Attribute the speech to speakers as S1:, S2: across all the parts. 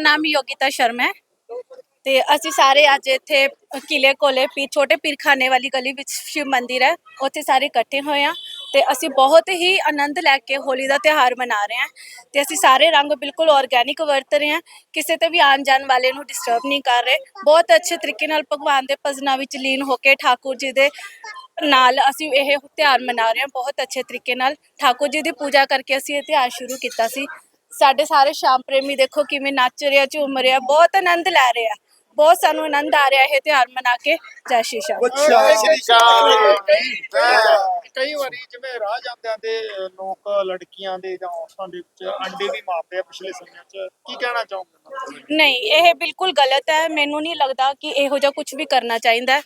S1: ਨਾਮ ਯੋਗਿਤਾ ਸ਼ਰਮਾ ਹੈ ਤੇ ਅਸੀਂ ਸਾਰੇ ਅੱਜ ਇੱਥੇ ਕਿਲੇ ਕੋਲੇ ਪੀ ਛੋਟੇ ਪੀਰਖਾਨੇ ਵਾਲੀ ਗਲੀ ਵਿੱਚ ਸ਼ਿਵ ਮੰਦਿਰ ਹੈ, ਉੱਥੇ ਸਾਰੇ ਇਕੱਠੇ ਹੋਏ ਆ ਤੇ ਅਸੀਂ ਬਹੁਤ ਹੀ ਆਨੰਦ ਲੈ ਕੇ ਹੋਲੀ ਦਾ ਤਿਉਹਾਰ ਮਨਾ ਰਹੇ ਹਾਂ ਤੇ ਅਸੀਂ ਸਾਰੇ ਰੰਗ ਬਿਲਕੁਲ ਆਰਗੈਨਿਕ ਵਰਤ ਰਹੇ ਹਾਂ, ਕਿਸੇ ਤੇ ਵੀ ਆਉਣ ਜਾਣ ਵਾਲੇ ਨੂੰ ਡਿਸਟਰਬ ਨਹੀਂ ਕਰ ਰਹੇ। ਬਹੁਤ ਅੱਛੇ ਤਰੀਕੇ ਨਾਲ ਭਗਵਾਨ ਦੇ ਭਜਨਾਂ ਵਿੱਚ ਲੀਨ ਹੋ ਕੇ ਠਾਕੁਰ ਜੀ ਦੇ ਨਾਲ ਅਸੀਂ ਇਹ ਤਿਉਹਾਰ ਮਨਾ ਰਹੇ ਹਾਂ, ਬਹੁਤ ਅੱਛੇ ਤਰੀਕੇ ਨਾਲ। ਠਾਕੁਰ ਜੀ ਦੀ ਪੂਜਾ ਕਰਕੇ ਅਸੀਂ ਇਹ ਤਿਉਹਾਰ ਸ਼ੁਰੂ ਕੀਤਾ ਸੀ। ਸਾਡੇ ਸਾਰੇ ਸ਼ਾਮ ਪ੍ਰੇਮੀ ਦੇਖੋ ਕਿਵੇਂ ਨੱਚ ਰਿਹਾ ਝੂਮ ਰਿਹਾ ਬਹੁਤ ਆਨੰਦ ਲੈ ਰਹੇ ਬਹੁਤ ਸਾਨੂੰ ਆਨੰਦ ਆ ਰਿਹਾ ਇਹ ਤਿਉਹਾਰ ਮਨਾ ਕੇ। ਜੈ ਸ਼੍ਰੀ ਸ਼ਾਮ।
S2: ਜੈ ਸ਼੍ਰੀ ਸ਼ਾਮ।
S3: ਕਈ ਵਾਰੀ ਜਿਵੇਂ ਰਾਹ ਜਾਂਦਿਆਂ ਦੇ ਲੋਕ ਲੜਕੀਆਂ ਦੇ ਜਾਂ ਔਰਤਾਂ ਦੇ ਵਿੱਚ ਅੰਡੇ ਵੀ ਮਾਰਦੇ ਆ ਪਿਛਲੇ ਸਮਿਆਂ 'ਚ। ਕੀ ਕਹਿਣਾ ਚਾਹੋਗੇ?
S1: ਨਹੀਂ ਇਹ ਬਿਲਕੁਲ ਗਲਤ ਹੈ। ਮੈਨੂੰ ਨਹੀਂ ਲੱਗਦਾ ਕਿ ਇਹੋ ਜਿਹਾ ਕੁਝ ਵੀ ਕਰਨਾ ਚਾਹੀਦਾ। ਹੈ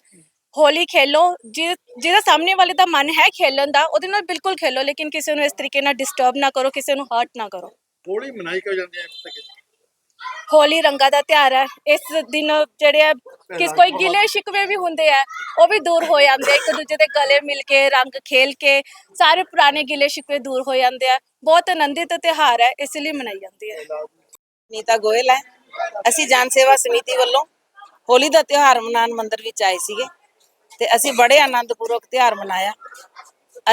S1: ਹੋਲੀ ਖੇਲੋ। ਜਿਹਦਾ ਸਾਹਮਣੇ ਵਾਲੇ ਦਾ ਮਨ ਹੈ ਖੇਲਣ ਦਾ ਉਹਦੇ ਨਾਲ ਬਿਲਕੁਲ ਖੇਲੋ। ਲੇਕਿਨ ਕਿਸੇ ਨੂੰ ਇਸ ਤਰੀਕੇ ਨਾਲ ਡਿਸਟਰਬ ਨਾ ਕਰੋ ਕਿਸੇ ਨੂੰ ਹਰਟ ਨਾ ਕਰੋ।
S3: ਹੋਲੀ ਮਨਾਈ ਕਿਉਂ ਜਾਂਦੀ ਹੈ ਇੱਥੇ?
S1: ਹੋਲੀ ਰੰਗਾਂ ਦਾ ਤਿਉਹਾਰ ਹੈ। ਇਸ ਦਿਨ ਜਿਹੜੇ ਆ ਕਿਸ ਕੋਈ ਗਿਲੇ ਸ਼ਿਕਵੇ ਵੀ ਹੁੰਦੇ ਆ ਉਹ ਵੀ ਦੂਰ ਹੋ ਜਾਂਦੇ ਆ। ਇੱਕ ਦੂਜੇ ਦੇ ਗਲੇ ਮਿਲ ਕੇ ਰੰਗ ਖੇਲ ਕੇ ਸਾਰੇ ਪੁਰਾਣੇ ਗਿਲੇ ਸ਼ਿਕਵੇ ਦੂਰ ਹੋ ਜਾਂਦੇ ਆ। ਬਹੁਤ ਆਨੰਦਿਤ ਤਿਉਹਾਰ ਹੈ ਇਸ ਲਈ ਮਨਾਈ ਜਾਂਦੀ ਹੈ।
S4: ਨੀਤਾ ਗੋਇਲ ਹੈ। ਅਸੀਂ ਜਨ ਸੇਵਾ ਸਮਿਤੀ ਵੱਲੋਂ ਹੋਲੀ ਦਾ ਤਿਉਹਾਰ ਮਨਾਉਣ ਮੰਦਿਰ ਵਿੱਚ ਆਏ ਸੀਗੇ ਤੇ ਅਸੀਂ ਬੜੇ ਆਨੰਦਪੂਰਵਕ ਤਿਉਹਾਰ ਮਨਾਇਆ।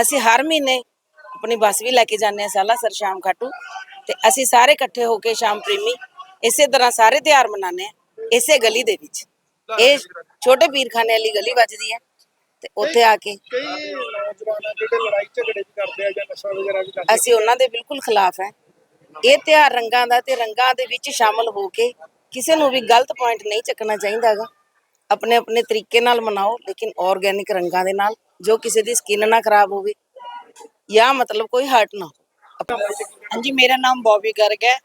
S4: ਅਸੀਂ ਹਰ ਮਹੀਨੇ ਆਪਣੀ ਬੱਸ ਵੀ ਲੈ ਕੇ ਜਾਂਦੇ ਹਾਂ ਸਾਲਾਸਰ ਸ਼ਾਮ ਖਾਟੂ। ਤੇ ਅਸੀਂ ਸਾਰੇ ਇਕੱਠੇ ਹੋ ਕੇ ਸ਼ਾਮ ਪ੍ਰੇਮੀ ਇਸੇ ਤਰ੍ਹਾਂ ਸਾਰੇ ਤਿਉਹਾਰ ਮਨਾਉਂਦੇ ਹਾਂ ਇਸੇ ਗਲੀ ਦੇ ਵਿੱਚ। ਇਹ ਛੋਟੇ ਪੀਰਖਾਨੇ ਵਾਲੀ ਗਲੀ ਵੱਜਦੀ ਹੈ ਤੇ ਉੱਥੇ ਆ ਕੇ
S3: ਕਈ ਨੌਜਵਾਨ ਆ ਜਿਹੜੇ ਲੜਾਈ ਝਗੜੇ ਵੀ ਕਰਦੇ ਆ ਜਾਂ ਨਸ਼ਾ ਵਗੈਰਾ ਵੀ ਕਰਦੇ
S4: ਅਸੀਂ ਉਹਨਾਂ ਦੇ ਬਿਲਕੁਲ ਖਿਲਾਫ ਹੈ। ਇਹ ਤਿਉਹਾਰ ਰੰਗਾਂ ਦਾ ਤੇ ਰੰਗਾਂ ਦੇ ਵਿੱਚ ਸ਼ਾਮਲ ਹੋ ਕੇ ਕਿਸੇ ਨੂੰ ਵੀ ਗਲਤ ਪੁਆਇੰਟ ਨਹੀਂ ਚੱਕਣਾ ਚਾਹੀਦਾਗਾ ਆਪਣੇ ਆਪਣੇ ਤਰੀਕੇ ਨਾਲ ਮਨਾਓ ਲੇਕਿਨ ਆਰਗੈਨਿਕ ਰੰਗਾਂ ਦੇ ਨਾਲ ਜੋ ਕਿਸੇ ਦੀ ਸਕਿਨ ਨਾ ਖਰਾਬ ਹੋਵੇ ਜਾਂ ਮਤਲਬ ਕੋਈ ਹਰਟ ਨਾ ਹੋ
S5: ਹਾਂਜੀ, ਮੇਰਾ ਨਾਮ ਬੌਬੀ ਗਰਗ ਹੈ।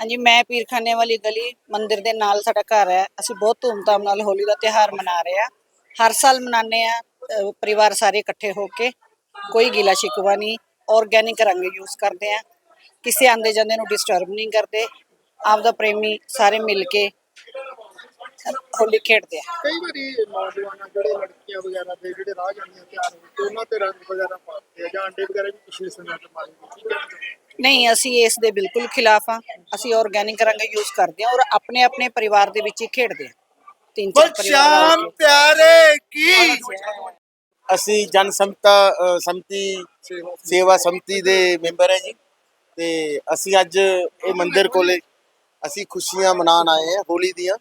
S5: ਹਾਂਜੀ, ਮੈਂ ਪੀਰਖਾਨੇ ਵਾਲੀ ਗਲੀ, ਮੰਦਿਰ ਦੇ ਨਾਲ ਸਾਡਾ ਘਰ ਹੈ। ਅਸੀਂ ਬਹੁਤ ਧੂਮਧਾਮ ਨਾਲ ਹੋਲੀ ਦਾ ਤਿਉਹਾਰ ਮਨਾ ਰਹੇ ਹਾਂ। ਹਰ ਸਾਲ ਮਨਾਉਂਦੇ ਆ ਪਰਿਵਾਰ ਸਾਰੇ ਇਕੱਠੇ ਹੋ ਕੇ। ਕੋਈ ਗਿਲਾ ਸ਼ਿਕਵਾ ਨਹੀਂ ਆਰਗੈਨਿਕ ਰੰਗ ਯੂਜ਼ ਕਰਦੇ ਆ ਕਿਸੇ ਆਂਦੇ ਜਾਂਦੇ ਨੂੰ ਡਿਸਟਰਬ ਨਹੀਂ ਕਰਦੇ। ਆਪਦਾ ਪ੍ਰੇਮੀ ਸਾਰੇ ਮਿਲ ਕੇ ਹੋਲੀ ਖੇਡਦੇ ਆ।
S3: ਕਈ ਵਾਰੀ ਨੌਜਵਾਨ ਆ ਜਿਹੜੇ ਲੜਕੀਆਂ ਵਗੈਰਾ ਦੇ ਜਿਹੜੇ ਰਾਹ ਜਾਂਦੀਆਂ ਤਿਆਰ ਹੋ ਕੇ ਉਹਨਾਂ ਤੇ ਰੰਗ ਵਗੈਰਾ ਮਾਰਦੇ ਆ ਜਾਂ ਅੰਡੇ ਵਗੈਰਾ ਵੀ ਪਿਛਲੇ ਸਮਿਆਂ 'ਚ ਮਾਰੇ ਨੇ ਕੀ ਕਹਿਣਾ ਚਾਹੋਗੇ?
S5: ਨਹੀਂ ਅਸੀਂ ਇਸ ਦੇ ਬਿਲਕੁਲ ਖਿਲਾਫ ਆ। ਅਸੀਂ ਆਰਗੈਨਿਕ ਰੰਗ ਯੂਜ਼ ਕਰਦੇ ਆ ਔਰ ਆਪਣੇ ਆਪਣੇ ਪਰਿਵਾਰ ਦੇ ਵਿੱਚ ਹੀ ਖੇਡਦੇ ਆ। ਤਿੰਨ ਚਾਰ ਪਰਿਵਾਰ।
S2: ਪਿਆਰੇ ਕੀ? ਅਸੀਂ ਜਨ ਸੰਤਾ ਅ, ਸੰਮਤੀ ਸੇਵਾ ਸੰਮਤੀ ਦੇ ਮੈਂਬਰ ਹੈ ਜੀ। ਤੇ ਅਸੀਂ ਅੱਜ ਇਹ ਮੰਦਿਰ ਕੋਲੇ ਅਸੀਂ ਖੁਸ਼ੀਆਂ ਮਨਾਉਣ ਆਏ ਹਾਂ ਹੋਲੀ ਦੀਆਂ।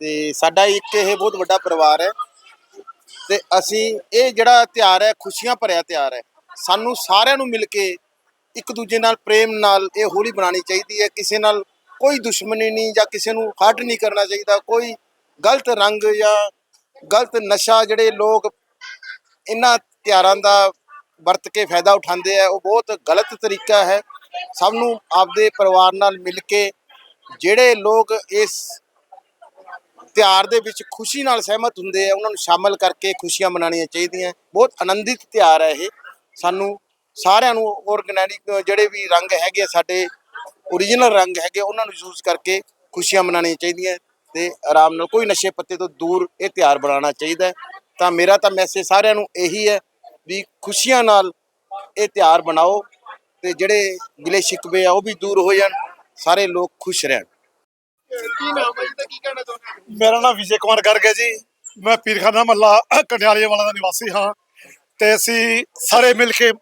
S2: ਤੇ ਸਾਡਾ ਇੱਕ ਇਹ ਬਹੁਤ ਵੱਡਾ ਪਰਿਵਾਰ ਹੈ ਤੇ ਅਸੀਂ ਇਹ ਜਿਹੜਾ ਤਿਉਹਾਰ ਹੈ, ਖੁਸ਼ੀਆਂ ਭਰਿਆ ਤਿਉਹਾਰ ਹੈ। ਸਾਨੂੰ ਸਾਰਿਆਂ ਨੂੰ ਮਿਲ ਕੇ ਇੱਕ ਦੂਜੇ ਨਾਲ ਪ੍ਰੇਮ ਨਾਲ ਇਹ ਹੋਲੀ ਬਣਾਉਣੀ ਚਾਹੀਦੀ ਹੈ। ਕਿਸੇ ਨਾਲ ਕੋਈ ਦੁਸ਼ਮਣੀ ਨਹੀਂ ਜਾਂ ਕਿਸੇ ਨੂੰ ਹੱਟ ਨਹੀਂ ਕਰਨਾ ਚਾਹੀਦਾ। ਕੋਈ ਗਲਤ ਰੰਗ ਜਾਂ ਗਲਤ ਨਸ਼ਾ ਜਿਹੜੇ ਲੋਕ ਇਹਨਾਂ ਤਿਉਹਾਰਾਂ ਦਾ ਵਰਤ ਕੇ ਫਾਇਦਾ ਉਠਾਉਂਦੇ ਆ, ਉਹ ਬਹੁਤ ਗਲਤ ਤਰੀਕਾ ਹੈ। ਸਭ ਨੂੰ ਆਪਦੇ ਪਰਿਵਾਰ ਨਾਲ ਮਿਲ ਕੇ ਜਿਹੜੇ ਲੋਕ ਇਸ ਤਿਉਹਾਰ ਦੇ ਵਿੱਚ ਖੁਸ਼ੀ ਨਾਲ ਸਹਿਮਤ ਹੁੰਦੇ ਆ, ਉਹਨਾਂ ਨੂੰ ਸ਼ਾਮਲ ਕਰਕੇ ਖੁਸ਼ੀਆਂ ਮਨਾਉਣੀਆਂ ਚਾਹੀਦੀਆਂ। ਬਹੁਤ ਆਨੰਦਿਤ ਤਿਉਹਾਰ ਹੈ ਇਹ। ਸਾਨੂੰ ਸਾਰਿਆਂ ਨੂੰ ਆਰਗੈਨਿਕ ਜਿਹੜੇ ਵੀ ਰੰਗ ਹੈਗੇ ਆ, ਸਾਡੇ ਓਰੀਜਨਲ ਰੰਗ ਹੈਗੇ ਉਹਨਾਂ ਨੂੰ ਯੂਜ਼ ਕਰਕੇ ਖੁਸ਼ੀਆਂ ਮਨਾਉਣੀਆਂ ਚਾਹੀਦੀਆਂ। ਤੇ ਆਰਾਮ ਨਾਲ ਕੋਈ ਨਸ਼ੇ ਪੱਤੇ ਤੋਂ ਦੂਰ ਇਹ ਤਿਉਹਾਰ ਬਣਾਉਣਾ ਚਾਹੀਦਾ। ਤਾਂ ਮੇਰਾ ਤਾਂ ਮੈਸੇਜ ਸਾਰਿਆਂ ਨੂੰ ਇਹੀ ਹੈ ਵੀ ਖੁਸ਼ੀਆਂ ਨਾਲ ਇਹ ਤਿਉਹਾਰ ਬਣਾਓ ਤੇ ਜਿਹੜੇ ਗਿਲੇ ਸ਼ਿਕਵੇ ਆ, ਉਹ ਵੀ ਦੂਰ ਹੋ ਜਾਣ, ਸਾਰੇ ਲੋਕ ਖੁਸ਼ ਰਹਿਣ।
S3: ਕੀ ਨਾਮ ਹੈ ਜੀ ਤੇ ਕੀ ਕਹਿਣਾ ਚਾਹੁੰਦੇ ਹੋ?
S6: ਮੇਰਾ ਨਾਮ ਵਿਜੇ ਕੁਮਾਰ ਗਰਗ ਹੈ ਜੀ। ਮੈਂ ਪੀਰਖਾਨਾ ਮੱਲਾ ਕਟਿਆਲੇ ਵਾਲਾ ਦਾ ਨਿਵਾਸੀ ਹਾਂ ਤੇ ਅਸੀਂ ਸਾਰੇ ਮਿਲ ਕੇ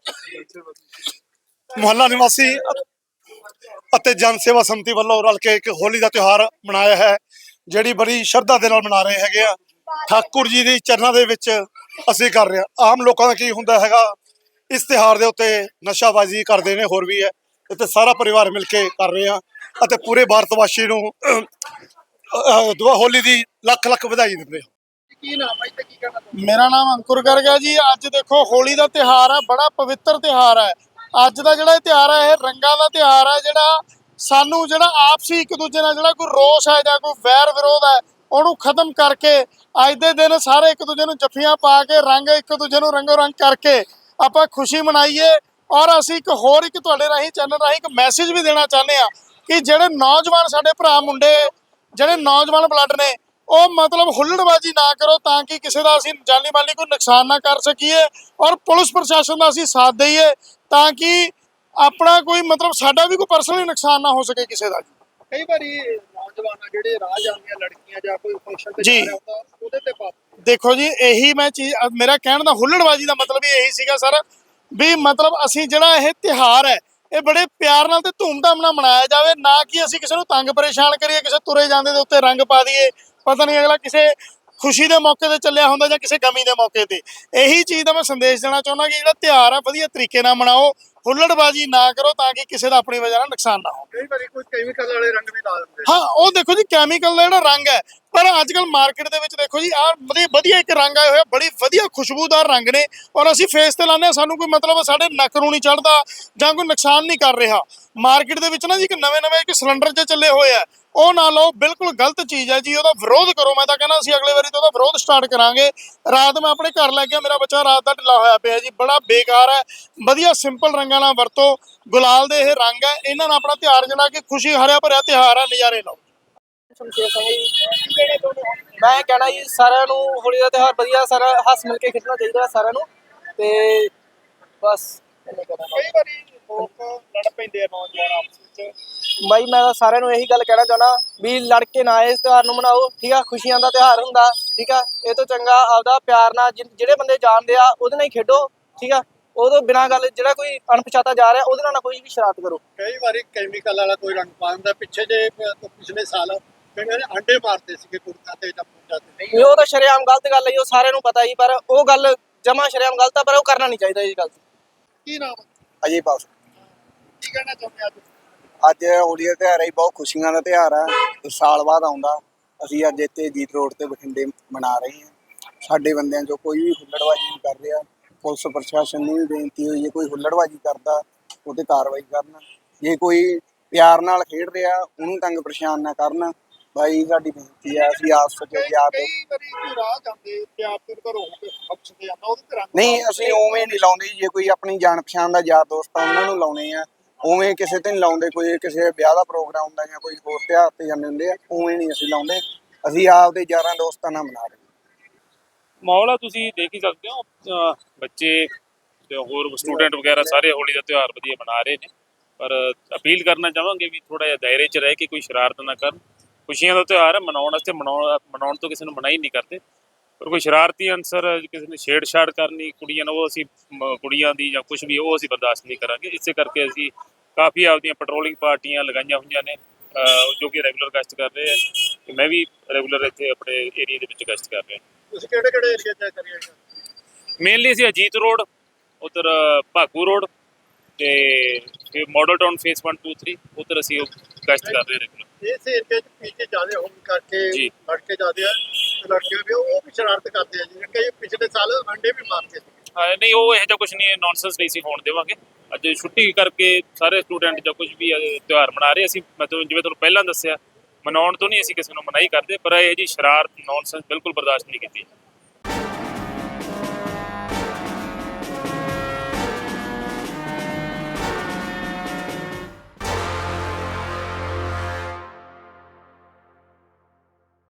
S6: ਮੁਹੱਲਾ ਨਿਵਾਸੀ ਅਤੇ ਜਨ ਸੇਵਾ ਸੰਮਤੀ ਵੱਲੋਂ ਰਲ ਕੇ ਇੱਕ ਹੋਲੀ ਦਾ ਤਿਉਹਾਰ ਮਨਾਇਆ ਹੈ, ਜਿਹੜੀ ਬੜੀ ਸ਼ਰਧਾ ਦੇ ਨਾਲ ਮਨਾ ਰਹੇ ਹੈਗੇ ਆ। ਠਾਕੁਰ ਜੀ ਦੀ ਚਰਨਾਂ ਦੇ ਵਿੱਚ ਅਸੀਂ ਕਰ ਰਹੇ ਹਾਂ। ਆਮ ਲੋਕਾਂ ਦਾ ਕੀ ਹੁੰਦਾ ਹੈਗਾ, ਇਸ ਤਿਉਹਾਰ ਦੇ ਉੱਤੇ ਨਸ਼ਾਬਾਜ਼ੀ ਕਰਦੇ ਨੇ ਹੋਰ ਵੀ ਹੈ, ਇੱਥੇ ਸਾਰਾ ਪਰਿਵਾਰ ਮਿਲ ਕੇ ਕਰ ਰਹੇ ਆ ਅਤੇ ਪੂਰੇ ਭਾਰਤ ਵਾਸੀ ਨੂੰ ਦੁਆ ਹੋਲੀ ਦੀ ਲੱਖ ਲੱਖ ਵਧਾਈ ਦਿੰਦੇ ਹਾਂ।
S3: ਕੀ ਨਾਮ ਹੈ ਤੇ ਕੀ ਕਹਿਣਾ?
S7: ਮੇਰਾ ਨਾਮ ਅੰਕੁਰ ਗਰਗ ਹੈ ਜੀ। ਅੱਜ ਦੇਖੋ ਹੋਲੀ ਦਾ ਤਿਹਾਰ ਹੈ ਬੜਾ ਪਵਿੱਤਰ ਤਿਹਾਰ ਹੈ। ਅੱਜ ਦਾ ਜਿਹੜਾ ਇਹ ਤਿਹਾਰ ਹੈ ਇਹ ਰੰਗਾਂ ਦਾ ਤਿਹਾਰ ਹੈ ਜਿਹੜਾ ਸਾਨੂੰ ਜਿਹੜਾ ਆਪਸੀ ਇੱਕ ਦੂਜੇ ਨਾਲ ਜਿਹੜਾ ਕੋਈ ਰੋਸ ਹੈ ਜਾਂ ਕੋਈ ਵੈਰ ਵਿਰੋਧ ਹੈ ਉਹਨੂੰ ਖਤਮ ਕਰਕੇ ਅੱਜ ਦੇ ਦਿਨ ਸਾਰੇ ਇੱਕ ਦੂਜੇ ਨੂੰ ਜੱਫੀਆਂ ਪਾ ਕੇ ਰੰਗ ਇੱਕ ਦੂਜੇ ਨੂੰ ਰੰਗੋ ਰੰਗ ਕਰਕੇ ਆਪਾਂ ਖੁਸ਼ੀ ਮਨਾਈਏ। ਔਰ ਅਸੀਂ ਇੱਕ ਹੋਰ ਇੱਕ ਤੁਹਾਡੇ ਰਾਹੀਂ ਚੈਨਲ ਰਾਹੀਂ ਇੱਕ ਮੈਸੇਜ ਵੀ ਦੇਣਾ ਚਾਹੁੰਦੇ ਆ ਕਿ ਜਿਹੜੇ ਨੌਜਵਾਨ ਸਾਡੇ ਭਰਾ ਮੁੰਡੇ ਜਿਹੜੇ ਨੌਜਵਾਨ ਬਲੱਡ ਨੇ ਉਹ ਮਤਲਬ ਹੁੱਲੜਬਾਜੀ ਨਾ ਕਰੋ ਤਾਂ ਕਿ ਕਿਸੇ ਦਾ ਅਸੀਂ ਜਾਨੀ ਮਾਲੀ ਕੋਈ ਨੁਕਸਾਨ ਨਾ ਕਰ ਸਕੀਏ ਔਰ ਪੁਲਿਸ ਪ੍ਰਸ਼ਾਸਨ ਦਾ ਅਸੀਂ ਸਾਥ ਦਈਏ ਤਾਂ ਕਿ ਆਪਣਾ ਕੋਈ ਮਤਲਬ ਸਾਡਾ ਵੀ ਕੋਈ ਪਰਸਨਲੀ ਨੁਕਸਾਨ ਨਾ ਹੋ ਸਕੇ ਕਿਸੇ ਦਾ
S3: ਕਈ ਵਾਰੀ ਨੌਜਵਾਨ ਜਿਹੜੇ ਰਾਹ ਜਾਂਦੀਆਂ ਲੜਕੀਆਂ ਜਾਂ ਕੋਈ ਫੰਕਸ਼ਨ ਤੇ
S7: ਜੀ।
S3: ਜਾ ਰਿਹਾ ਹੁੰਦਾ ਉਹਦੇ ਤੇ ਪਾ
S7: ਦੇਖੋ ਜੀ ਇਹੀ ਮੈਂ ਚੀਜ਼ ਮੇਰਾ ਕਹਿਣ ਦਾ ਹੁੱਲੜਬਾਜ਼ੀ ਦਾ ਮਤਲਬ ਹੀ ਇਹੀ ਸੀਗਾ ਸਰ ਵੀ ਮਤਲਬ ਅਸੀਂ ਜਿਹੜਾ ਇਹ ਤਿਹਾਰ ਹੈ ਇਹ ਬੜੇ ਪਿਆਰ ਨਾਲ ਤੇ ਧੂਮਧਾਮ ਨਾਲ ਮਨਾਇਆ ਜਾਵੇ, ਨਾ ਕਿ ਅਸੀਂ ਕਿਸੇ ਨੂੰ ਤੰਗ ਪਰੇਸ਼ਾਨ ਕਰੀਏ, ਕਿਸੇ ਤੁਰੇ ਜਾਂਦੇ ਦੇ ਉੱਤੇ ਰੰਗ ਪਾ ਦਈਏ। ਪਤਾ ਨਹੀਂ ਅਗਲਾ ਕਿਸੇ ਖੁਸ਼ੀ ਦੇ ਮੌਕੇ ਤੇ ਚੱਲਿਆ ਹੁੰਦਾ ਜਾਂ ਕਿਸੇ ਗਮੀ ਦੇ ਮੌਕੇ ਤੇ। ਇਹੀ ਚੀਜ਼ ਦਾ ਮੈਂ ਸੰਦੇਸ਼ ਦੇਣਾ ਚਾਹੁੰਦਾ ਕਿ ਜਿਹੜਾ ਤਿਹਾਰ ਆ, ਵਧੀਆ ਤਰੀਕੇ ਨਾਲ ਮਨਾਓ। ਹੁੱਲੜਬਾਜ਼ੀ ਨਾ ਕਰੋ ਤਾਂ ਕਿ ਕਿਸੇ ਦਾ ਆਪਣੀ ਵਜ੍ਹਾ ਨਾਲ ਨੁਕਸਾਨ ਨਾ ਹੋ
S3: ਕਈ ਵਾਰੀ ਕੋਈ ਕੈਮੀਕਲ ਵਾਲੇ ਰੰਗ ਵੀ ਲਾ ਦਿੰਦੇ
S7: ਹਾਂ ਉਹ ਦੇਖੋ ਜੀ ਕੈਮੀਕਲ ਦਾ ਜਿਹੜਾ ਰੰਗ ਹੈ ਪਰ ਅੱਜ ਕੱਲ ਮਾਰਕੀਟ ਦੇ ਵਿੱਚ ਦੇਖੋ ਜੀ ਆਹ ਵਧੀਆ ਵਧੀਆ ਇੱਕ ਰੰਗ ਆਇਆ ਹੋਇਆ ਬੜੀ ਵਧੀਆ ਖੁਸ਼ਬੂਦਾਰ ਰੰਗ ਨੇ ਔਰ ਅਸੀਂ ਫੇਸ ਤੇ ਲਾਉਂਦੇ ਸਾਨੂੰ ਕੋਈ ਮਤਲਬ ਸਾਡੇ ਨੱਕ ਨੂੰ ਨਹੀਂ ਚੜਦਾ ਜਾਂ ਕੋਈ ਨੁਕਸਾਨ ਨਹੀਂ ਕਰ ਰਿਹਾ। ਮਾਰਕੀਟ ਦੇ ਵਿੱਚ ਨਾ ਜੀ ਇੱਕ ਨਵੇਂ ਨਵੇਂ ਇੱਕ ਸਿਲੰਡਰ 'ਚ ਚੱਲੇ ਹੋਏ ਆ ਉਹ ਨਾ ਲਓ ਬਿਲਕੁਲ ਗਲਤ ਚੀਜ਼ ਹੈ ਜੀ ਉਹਦਾ ਵਿਰੋਧ ਕਰੋ। ਮੈਂ ਤਾਂ ਕਹਿੰਦਾ ਅਸੀਂ ਅਗਲੇ ਵਾਰੀ ਤੋਂ ਉਹਦਾ ਵਿਰੋਧ ਸਟਾਰਟ ਕਰਾਂਗੇ। ਰਾਤ ਮੈਂ ਆਪਣੇ ਘਰ ਲੈ ਗਿਆ ਮੇਰਾ ਬੱਚਾ ਰਾਤ ਦਾ ਢਿੱਲਾ ਹੋਇਆ ਪਿਆ ਜੀ ਬੜਾ ਬੇਕਾਰ ਹੈ ਵਧੀਆ ਸਿੰਪਲ ਰੰਗਾਂ ਨਾਲ ਵਰਤੋ ਗੁਲਾਲ ਦੇ ਇਹ ਰੰਗ ਹੈ ਇਹਨਾਂ ਨਾਲ ਆਪਣਾ ਤਿਉਹਾਰ ਜਿਹੜਾ ਕਿ ਖੁਸ਼ੀ ਹਰਿਆ ਭਰਿਆ ਤਿਉਹਾਰ ਹੈ ਨਜ਼ਾਰੇ ਲਓ।
S8: ਸ਼ਮਸ਼ੇਰ ਸਿੰਘ ਜੀ ਮੈਂ ਕਹਿਣਾ ਜੀ ਸਾਰਿਆਂ ਨੂੰ ਹੋਲੀ ਦਾ ਤਿਉਹਾਰ ਵਧੀਆ ਸਾਰਾ ਹੱਸ ਮਿਲ ਕੇ ਖੇਡਣਾ ਚਾਹੀਦਾ ਸਾਰਿਆਂ ਨੂੰ ਤੇ ਬਸ
S3: ਕਈ ਵਾਰੀ ਲੋਕ ਲੜ ਪੈਂਦੇ ਆ ਨੌਜਵਾਨ ਆਪਸ ਵਿੱਚ।
S8: ਬਾਈ ਮੈਂ ਤਾਂ ਸਾਰਿਆਂ ਨੂੰ ਇਹੀ ਗੱਲ ਕਹਿਣਾ ਚਾਹਣਾ ਵੀ ਲੜ ਕੇ ਨਾ ਇਸ ਤਿਉਹਾਰ ਨੂੰ ਮਨਾਓ ਠੀਕ ਆ? ਖੁਸ਼ੀਆਂ ਦਾ ਤਿਉਹਾਰ ਹੁੰਦਾ ਠੀਕ ਆ? ਇਹ ਤੋਂ ਚੰਗਾ ਆਪਦਾ ਪਿਆਰ ਨਾਲ ਜਿਹੜੇ ਬੰਦੇ ਜਾਣਦੇ ਆ ਉਹਦੇ ਨਾਲ ਹੀ ਖੇਡੋ ਠੀਕ ਆ? ਉਦੋਂ ਬਿਨਾਂ ਗੱਲ ਜਿਹੜਾ ਕੋਈ ਅਣਪਛਾਤਾ ਜਾ ਰਿਹਾ ਉਹਦੇ ਨਾਲ ਨਾ ਕੋਈ ਵੀ ਸ਼ਰਾਰਤ ਕਰੋ।
S3: ਕਈ ਵਾਰੀ ਕੈਮੀਕਲ ਵਾਲਾ ਕੋਈ ਰੰਗ ਪਾ ਦਿੰਦਾ ਪਿੱਛੇ ਜੇ ਪਿਛਲੇ ਸਾਲ ਕਈਆਂ ਨੇ ਅੰਡੇ ਮਾਰਦੇ ਸੀਗੇ ਕੁੜੀਆਂ ਤੇ ਜਾਂ ਮੁੰਡਿਆਂ ਤੇ।
S8: ਉਹ ਤਾਂ ਸ਼ਰੇਆਮ ਗਲਤ ਗੱਲ ਹੈ ਉਹ ਸਾਰਿਆਂ ਨੂੰ ਪਤਾ ਹੀ ਪਰ ਉਹ ਗੱਲ ਜਮਾ ਸ਼ਰੇਆਮ ਗਲਤ ਆ ਪਰ ਉਹ ਕਰਨਾ ਨਹੀਂ ਚਾਹੀਦਾ ਇਹ ਗੱਲ
S3: ਕੀ ਨਾਮ
S9: ਅਜੇ ਪਾਸ
S3: ਕੀ ਕਹਿਣਾ ਚਾਹੁੰਦੇ ਅੱਜ?
S9: ਅੱਜ ਹੋਲੀ ਦਾ ਤਿਉਹਾਰ ਹੈ ਬਹੁਤ ਖੁਸ਼ੀਆਂ ਦਾ ਤਿਉਹਾਰ ਹੈ ਇਹ ਸਾਲ ਬਾਅਦ ਆਉਂਦਾ ਅਸੀਂ ਅੱਜ ਇੱਥੇ ਜੀਤ ਰੋਡ ਤੇ ਬਠਿੰਡੇ ਮਨਾ ਰਹੇ ਹਾਂ। ਸਾਡੇ ਬੰਦਿਆਂ ਚੋਂ ਕੋਈ ਵੀ ਹੁੱਲੜਬਾਜ਼ੀ ਨਹੀਂ ਕਰ ਰਿਹਾ। ਪੁਲਿਸ ਪ੍ਰਸ਼ਾਸਨ ਨੂੰ ਵੀ ਬੇਨਤੀ ਹੋਈ ਜੇ ਕੋਈ ਹੁੱਲੜਬਾਜ਼ੀ ਕਰਦਾ ਉਹ ਤੇ ਕਾਰਵਾਈ ਕਰਨ। ਜੇ ਕੋਈ ਪਿਆਰ ਨਾਲ ਖੇਡ ਰਿਹਾ ਉਹਨੂੰ ਤੰਗ ਪਰੇਸ਼ਾਨ ਨਾ ਕਰਨ। ਬਾਈ ਸਾਡੀ ਬੇਨਤੀ ਹੈ ਅਸੀਂ ਵਿੱਚ
S3: ਕਈ
S9: ਯਾਦ
S3: ਕਈ ਵਾਰੀ ਕੋਈ ਰਾਹ ਜਾਂਦੇ ਤੇ ਆਪ ਤੇ ਘਰੋਂ ਹੋ ਕੇ ਫੰਕਸ਼ ਤੇ ਜਾਂਦਾ ਉਹਦੇ ਤੇ ਰੰਗ
S9: ਨਹੀਂ ਅਸੀਂ ਉਵੇਂ ਨਹੀਂ ਲਾਉਂਦੇ ਜੀ, ਜੇ ਕੋਈ ਆਪਣੀ ਜਾਣ ਪਛਾਣ ਦਾ ਯਾਰ ਦੋਸਤ ਆ ਉਹਨਾਂ ਨੂੰ ਲਾਉਣੇ ਆ। ਉਵੇਂ ਕਿਸੇ ਤੇ ਨਹੀਂ ਲਾਉਂਦੇ ਕੋਈ ਕਿਸੇ ਵਿਆਹ ਦਾ ਪ੍ਰੋਗਰਾਮ ਹੁੰਦਾ ਜਾਂ ਕੋਈ ਹੋਰ ਤਿਉਹਾਰ ਤੇ ਜਾਂਦੇ ਹੁੰਦੇ ਆ ਉਵੇਂ ਨਹੀਂ ਅਸੀਂ ਲਾਉਂਦੇ। ਅਸੀਂ ਆਪਦੇ ਯਾਰਾਂ ਦੋਸਤਾਂ ਨਾਲ ਮਨਾ ਰਹੇ
S10: ਮਾਹੌਲ ਆ, ਤੁਸੀਂ ਦੇਖ ਹੀ ਸਕਦੇ ਹੋ। ਅਹ ਬੱਚੇ ਤੇ ਹੋਰ ਸਟੂਡੈਂਟ ਵਗੈਰਾ ਸਾਰੇ ਹੋਲੀ ਦਾ ਤਿਉਹਾਰ ਵਧੀਆ ਮਨਾ ਰਹੇ ਨੇ। ਪਰ ਅਪੀਲ ਕਰਨਾ ਚਾਹਾਂਗੇ ਵੀ ਥੋੜਾ ਜਿਹਾ ਦਾਇਰੇ 'ਚ ਰਹਿ ਕੇ ਕੋਈ ਸ਼ਰਾਰਤ ਨਾ ਕਰਨ। ਖੁਸ਼ੀਆਂ ਦਾ ਤਿਉਹਾਰ ਹੈ ਮਨਾਉਣ ਵਾਸਤੇ ਮਨਾਉਣ ਮਨਾਉਣ ਤੋਂ ਕਿਸੇ ਨੂੰ ਮਨਾ ਹੀ ਨਹੀਂ ਕਰਦੇ। ਪਰ ਕੋਈ ਸ਼ਰਾਰਤੀ ਅਨਸਰ ਕਿਸੇ ਨੇ ਛੇੜਛਾੜ ਕਰਨੀ, ਕੁੜੀਆਂ ਨੂੰ ਉਹ ਅਸੀਂ ਮ- ਕੁੜੀਆਂ ਦੀ ਜਾਂ ਕੁਝ ਵੀ, ਉਹ ਅਸੀਂ ਬਰਦਾਸ਼ਤ ਨਹੀਂ ਕਰਾਂਗੇ। ਇਸੇ ਕਰਕੇ ਅਸੀਂ ਕਾਫੀ ਆਪਦੀਆਂ ਪੈਟਰੋਲਿੰਗ ਪਾਰਟੀਆਂ ਲਗਾਈਆਂ ਹੋਈਆਂ ਨੇ, ਅਹ ਜੋ ਕਿ ਰੈਗੂਲਰ ਗਸ਼ਤ ਕਰ ਰਹੇ ਆ। ਤੇ ਮੈਂ ਵੀ ਰੈਗੂਲਰ ਇੱਥੇ ਆਪਣੇ ਏਰੀਆ ਦੇ ਵਿੱਚ ਗਸ਼ਤ ਕਰ ਰਿਹਾ।
S3: ਤੁਸੀਂ ਕਿਹੜੇ ਕਿਹੜੇ ਏਰੀਆ ਚ ਕਰੀਏ
S10: ਮੇਨਲੀ ਅਸੀਂ ਅਜੀਤ ਰੋਡ ਉਧਰ ਭਾਗੂ ਰੋਡ ਤੇ ਫਿਰ ਮਾਡਲ ਟਾਊਨ ਫੇਸ 1 2 3 ਉਧਰ ਅਸੀਂ ਗਸ਼ਤ ਕਰ ਰਹੇ ਰੈਗੂਲਰ
S3: ਇਸ ਏਰੀਆ ਚ ਪੀਕੇ ਜ਼ਿਆਦਾ ਹੋਣ ਕਰਕੇ
S10: ਜੀ।
S3: ਲੜਕੇ ਜ਼ਿਆਦਾ ਆ ਤੇ ਲੜਕੇ ਵੀ ਉਹ ਵੀ ਸ਼ਰਾਰਤ ਕਰਦੇ ਆ ਜੀ। ਕਈ ਪਿਛਲੇ ਸਾਲ ਅੰਡੇ ਵੀ ਮਾਰਦੇ ਸੀ
S10: ਹਾਂ ਨਹੀਂ ਉਹ ਇਹੋ ਜਿਹਾ ਕੁਝ ਨਹੀਂ ਨੌਨਸੈਂਸ ਨਹੀਂ ਸੀ ਹੋਣ ਦੇਵਾਂਗੇ। ਅੱਜ ਛੁੱਟੀ ਕਰਕੇ ਸਾਰੇ ਸਟੂਡੈਂਟ ਜਾਂ ਕੁਝ ਵੀ ਤਿਉਹਾਰ ਮਨਾ ਰਹੇ ਅਸੀਂ। ਮੈਂ ਤੁਹਾਨੂੰ ਜਿਵੇਂ ਤੁਹਾਨੂੰ ਪਹਿਲਾਂ ਦੱਸਿਆ ਮਨਾਉਣ ਤੋਂ ਨਹੀਂ ਅਸੀਂ ਕਿਸੇ ਨੂੰ ਮਨਾਹੀ ਕਰਦੇ, ਪਰ ਇਹ ਜੀ ਸ਼ਰਾਰਤ, ਨੌਨਸੈਂਸ ਬਿਲਕੁਲ ਬਰਦਾਸ਼ਤ ਨਹੀਂ ਕੀਤੀ।